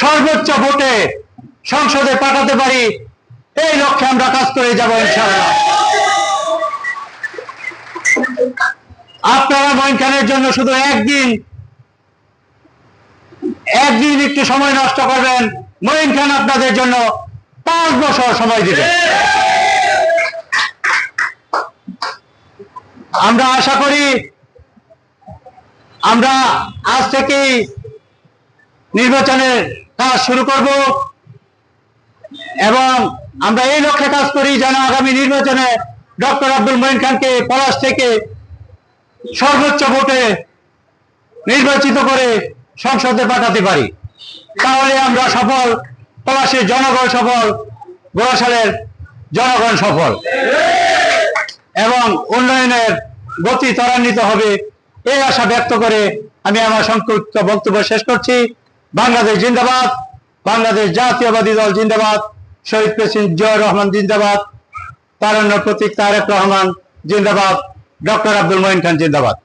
সর্বোচ্চ ভোটে সংসদে পাঠাতে পারি, এই লক্ষ্যে আমরা কাজ করে যাব ইনশাআল্লাহ। আপনারা মঈন খানের জন্য শুধু একদিন একদিন একটু সময় নষ্ট করবেন মঈন খান আপনাদের জন্য পাঁচ বছর সময় দিবে। আমরা আশা করি, আমরা আজ থেকেই নির্বাচনের কাজ শুরু করব। এবং আমরা এই লক্ষ্যে কাজ করি যেন আগামী নির্বাচনে ডক্টর আব্দুল মঈন খানকে পলাশ থেকে সর্বোচ্চ ভোটে নির্বাচিত করে সংসদে পাঠাতে পারি। তাহলে আমরা সফল, পলাশের জনগণ সফল গোড়াশালের জনগণ সফল। এবং উন্নয়নের গতি ত্বরান্বিত হবে, এই আশা ব্যক্ত করে আমি আমার সংক্ষিপ্ত বক্তব্য শেষ করছি। বাংলাদেশ জিন্দাবাদ, বাংলাদেশ জাতীয়বাদী দল জিন্দাবাদ, শহীদ প্রেসিডেন্ট জিয়াউর রহমান জিন্দাবাদ তারান্ন প্রতীক তারেক রহমান জিন্দাবাদ, ডক্টর আব্দুল মঈন খান জিন্দাবাদ।